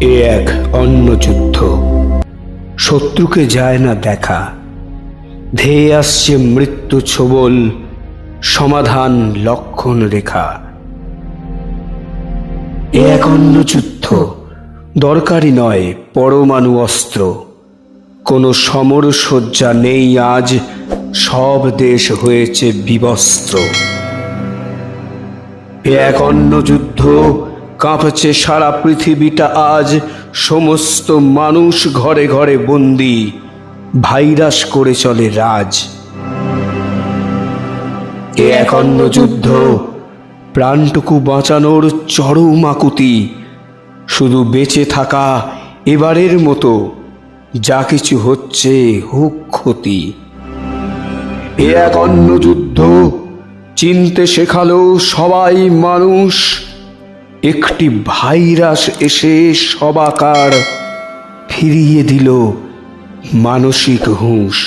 এ এক অন্য যুদ্ধ। শত্রুকে যায় না দেখা। ধেয়ে আসছে মৃত্যু ছোবল, সমাধান লক্ষণ রেখা। এ এক অন্য যুদ্ধ। দরকারি নয় পরমাণু অস্ত্র। কোনো সমর সজ্জা নেই আজ, সব দেশ হয়েছে বিবস্ত্র। এ এক অন্য যুদ্ধ। কাঁপছে সারা পৃথিবীটা আজ। সমস্ত মানুষ ঘরে ঘরে বন্দি। ভাইরাস করে চলে রাজ। এ এক যুদ্ধ। প্রাণটুকু বাঁচানোর চরম আকুতি। শুধু বেঁচে থাকা এবারের মতো। যা কিছু হচ্ছে হোক ক্ষতি। এ এক অন্য যুদ্ধ। চিনতে শেখালো সবাই মানুষ। একটি ভাইরাস এসে সবাকার ফিরিয়ে দিল মানসিক হুঁশ।